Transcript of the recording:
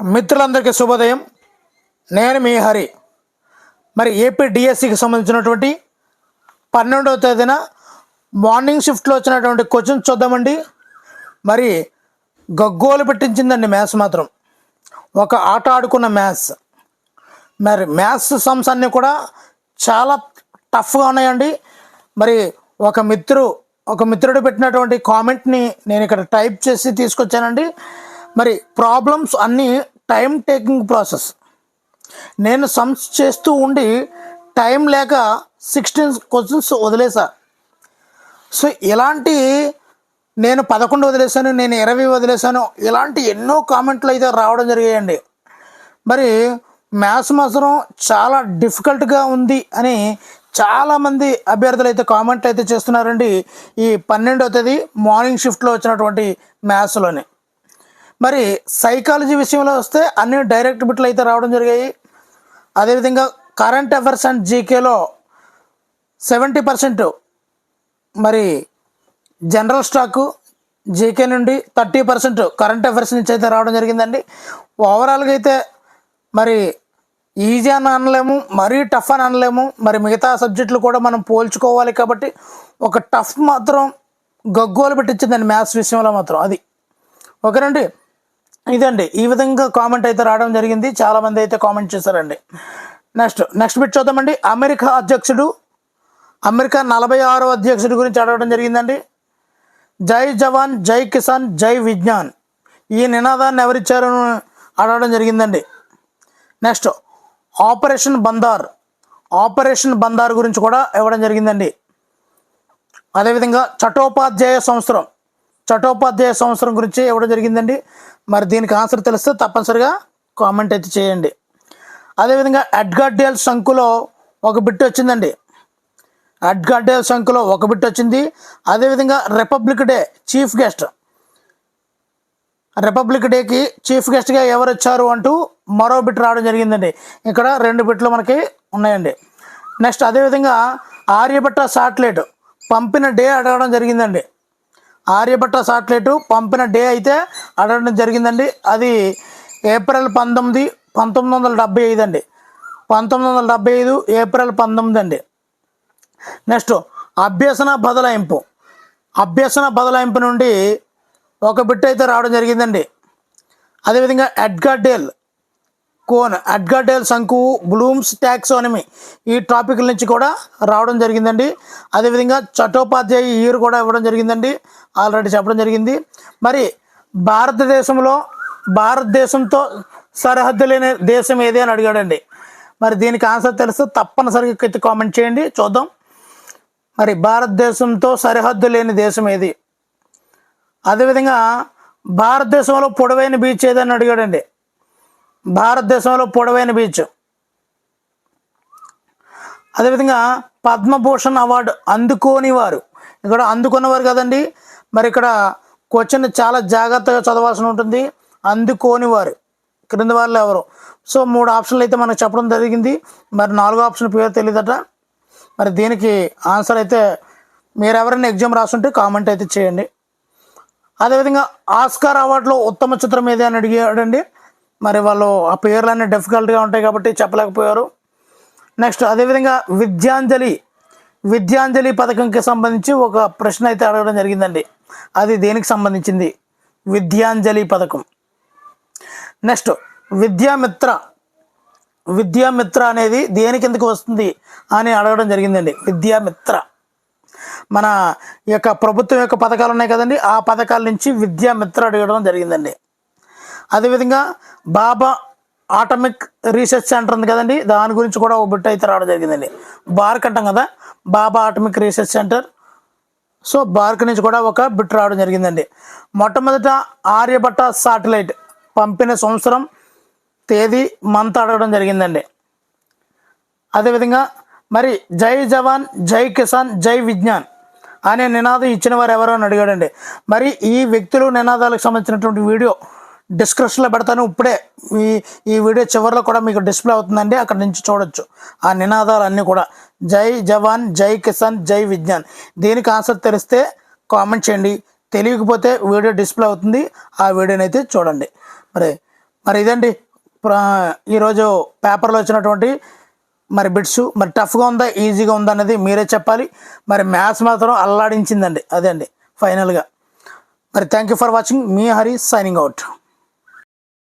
మిత్రులందరికీ శుభోదయం. నేను మీ హరి. మరి ఏపీ డిఎస్సికి సంబంధించినటువంటి పన్నెండవ తేదీన మార్నింగ్ షిఫ్ట్లో వచ్చినటువంటి క్వశ్చన్స్ చూద్దామండి. మరి గగ్గోలు పెట్టించిందండి మ్యాథ్స్ మాత్రం. ఒక ఆట ఆడుకున్న మ్యాథ్స్. మరి మ్యాథ్స్ సమ్స్ అన్నీ కూడా చాలా టఫ్గా ఉన్నాయండి. మరి ఒక మిత్రు ఒక మిత్రుడు పెట్టినటువంటి కామెంట్ని నేను ఇక్కడ టైప్ చేసి తీసుకొచ్చానండి. మరి ప్రాబ్లమ్స్ అన్నీ టైం టేకింగ్ ప్రాసెస్ నేను సమ్స్ చేస్తూ ఉండి టైం లేక సిక్స్టీన్ క్వశ్చన్స్ వదిలేసా. సో ఇలాంటి నేను పదకొండు వదిలేశాను నేను ఇరవై వదిలేశాను ఇలాంటి ఎన్నో కామెంట్లు అయితే రావడం జరిగాయండి. మరి మ్యాథ్స్ మాత్రం చాలా డిఫికల్ట్గా ఉంది అని చాలామంది అభ్యర్థులు అయితే కామెంట్లు అయితే చేస్తున్నారండి ఈ పన్నెండవ తేదీ మార్నింగ్ షిఫ్ట్లో వచ్చినటువంటి మ్యాథ్స్లోనే మరి సైకాలజీ విషయంలో వస్తే అన్ని డైరెక్ట్ బిట్లు అయితే రావడం జరిగాయి. అదేవిధంగా కరెంట్ అఫైర్స్ అండ్ జీకేలో సెవెంటీ పర్సెంట్ మరి జనరల్ స్టాకు జీకే నుండి థర్టీ పర్సెంట్ కరెంట్ అఫైర్స్ నుంచి అయితే రావడం జరిగిందండి. ఓవరాల్గా అయితే మరి ఈజీ అని అనలేము మరీ టఫ్ అని అనలేము. మరి మిగతా సబ్జెక్టులు కూడా మనం పోల్చుకోవాలి కాబట్టి ఒక టఫ్ మాత్రం గగ్గోలు పెట్టించిందండి మ్యాథ్స్ విషయంలో మాత్రం అది. ఓకేనండి? ఇదండి. ఈ విధంగా కామెంట్ అయితే రావడం జరిగింది. చాలా మంది అయితే కామెంట్ చేశారండి. నెక్స్ట్ నెక్స్ట్ బిట్ చూద్దామండి. అమెరికా అధ్యక్షుడు అమెరికా నలభై ఆరో అధ్యక్షుడి గురించి అడగడం జరిగిందండి. జై జవాన్ జై కిసాన్ జై విజ్ఞాన్. ఈ నినాదాన్ని ఎవరిచ్చారు అడగడం జరిగిందండి. Next operation Bandar operation Bandar గురించి కూడా ఇవ్వడం జరిగిందండి. అదేవిధంగా చటోపాధ్యాయ సంవత్సరం చటోపాధ్యాయ సంవత్సరం గురించి ఇవ్వడం జరిగిందండి. మరి దీనికి ఆన్సర్ తెలిస్తే తప్పనిసరిగా కామెంట్ అయితే చేయండి. అదేవిధంగా అడ్గార్డేల్ శంకులో ఒక బిట్ వచ్చిందండి. అడ్గార్డేల్ శంకులో ఒక బిట్ వచ్చింది. అదేవిధంగా Republic Day chief guest Republic డేకి చీఫ్ గెస్ట్గా ఎవరు వచ్చారు అంటూ మరో బిట్ రావడం జరిగిందండి. ఇక్కడ రెండు బిట్లు మనకి ఉన్నాయండి. నెక్స్ట్ అదేవిధంగా ఆర్యభట్ట సాటిలైట్ పంపిన డే అడగడం జరిగిందండి. ఆర్యభట్ట సాటిలైట్ పంపిన డే అయితే అడగడం జరిగిందండి. అది ఏప్రిల్ పంతొమ్మిది పంతొమ్మిది వందల డెబ్బై ఐదు అండి. పంతొమ్మిది వందల డెబ్బై ఐదు ఏప్రిల్ పంతొమ్మిది అండి. నెక్స్ట్ అభ్యసన బదలాయింపు. అభ్యసన బదలాయింపు నుండి ఒక బిట్ అయితే రావడం జరిగిందండి. అదేవిధంగా ఎడ్గార్డేల్ కోన్ ఎడ్గార్డేల్ శంకువు బ్లూమ్స్ ట్యాక్సోనమీ ఈ టాపిక్ల నుంచి కూడా రావడం జరిగిందండి. అదేవిధంగా చట్టోపాధ్యాయ ఇయర్ కూడా ఇవ్వడం జరిగిందండి. ఆల్రెడీ చెప్పడం జరిగింది. మరి భారతదేశంలో భారతదేశంతో సరిహద్దు లేని దేశం ఏది అని అడిగాడండి. మరి దీనికి ఆన్సర్ తెలిస్తే తప్పనిసరిగా అయితే కామెంట్ చేయండి. చూద్దాం. మరి భారతదేశంతో సరిహద్దు లేని దేశం ఏది? అదేవిధంగా భారతదేశంలో పొడవైన బీచ్ ఏదని అడిగాడండి. భారతదేశంలో పొడవైన బీచ్ అదేవిధంగా పద్మభూషణ్ అవార్డు అందుకోని వారు. ఇక్కడ అందుకున్నవారు కదండి. మరి ఇక్కడ క్వశ్చన్ చాలా జాగ్రత్తగా చదవాల్సి ఉంటుంది. అందుకోని వారు. క్రింద వాళ్ళు ఎవరు? సో మూడు ఆప్షన్లు అయితే మనకు చెప్పడం జరిగింది. మరి నాలుగో ఆప్షన్ పేరు తెలియదట మరి దీనికి ఆన్సర్ అయితే మీరు ఎవరైనా ఎగ్జామ్ రాస్తుంటే కామెంట్ అయితే చేయండి. అదేవిధంగా ఆస్కార్ అవార్డులో ఉత్తమ చిత్రం ఏది అని అడిగాడండి. మరి వాళ్ళు ఆ పేర్లన్నీ డిఫికల్ట్గా ఉంటాయి కాబట్టి చెప్పలేకపోయారు. నెక్స్ట్ అదేవిధంగా విద్యాంజలి. విద్యాంజలి పథకంకి సంబంధించి ఒక ప్రశ్న అయితే అడగడం జరిగిందండి. అది దేనికి సంబంధించింది? విద్యాంజలి పథకం. నెక్స్ట్ విద్యామిత్ర. విద్యామిత్ర అనేది దేని కిందకి వస్తుంది అని అడగడం జరిగిందండి. విద్యామిత్ర. మన యొక్క ప్రభుత్వం యొక్క పథకాలు ఉన్నాయి కదండి. ఆ పథకాల నుంచి విద్యామిత్ర అడగడం జరిగిందండి. అదేవిధంగా బాబా ఆటమిక్ రీసెర్చ్ సెంటర్ ఉంది కదండి. దాని గురించి కూడా ఒక బిట్ అయితే రావడం జరిగిందండి. బార్క్ అంటాం కదా Bhabha atomic research centre. So BARC నుంచి కూడా ఒక బిట్ రావడం జరిగిందండి. మొట్టమొదట ఆర్యభట్ట సాటిలైట్ పంపిన సంవత్సరం తేదీ మంత్ అడగడం జరిగిందండి. అదేవిధంగా మరి జై జవాన్ జై కిసాన్ జై విజ్ఞాన్ అనే నినాదం ఇచ్చిన వారు ఎవరో అని అడిగాడండి. మరి ఈ వ్యక్తులు నినాదాలకు సంబంధించినటువంటి వీడియో డిస్క్రిప్షన్లో పెడతాను. ఇప్పుడే ఈ ఈ వీడియో చివరిలో కూడా మీకు డిస్ప్లే అవుతుందండి. అక్కడ నుంచి చూడొచ్చు. ఆ నినాదాలు అన్నీ కూడా. జై జవాన్ జై కిసాన్ జై విజ్ఞాన్. దీనికి ఆన్సర్ తెలిస్తే కామెంట్ చేయండి. తెలియకపోతే వీడియో డిస్ప్లే అవుతుంది. ఆ వీడియోని అయితే చూడండి. మరి మరి ఇదండి ఈరోజు పేపర్లో వచ్చినటువంటి మరి బిట్స్ మరి టఫ్గా ఉందా ఈజీగా ఉందా అనేది మీరే చెప్పాలి. మరి మ్యాథ్స్ మాత్రం అల్లాడించిందండి. అదే అండి. ఫైనల్గా మరి థ్యాంక్ యూ ఫర్ వాచింగ్ మీ హరి సైనింగ్ అవుట్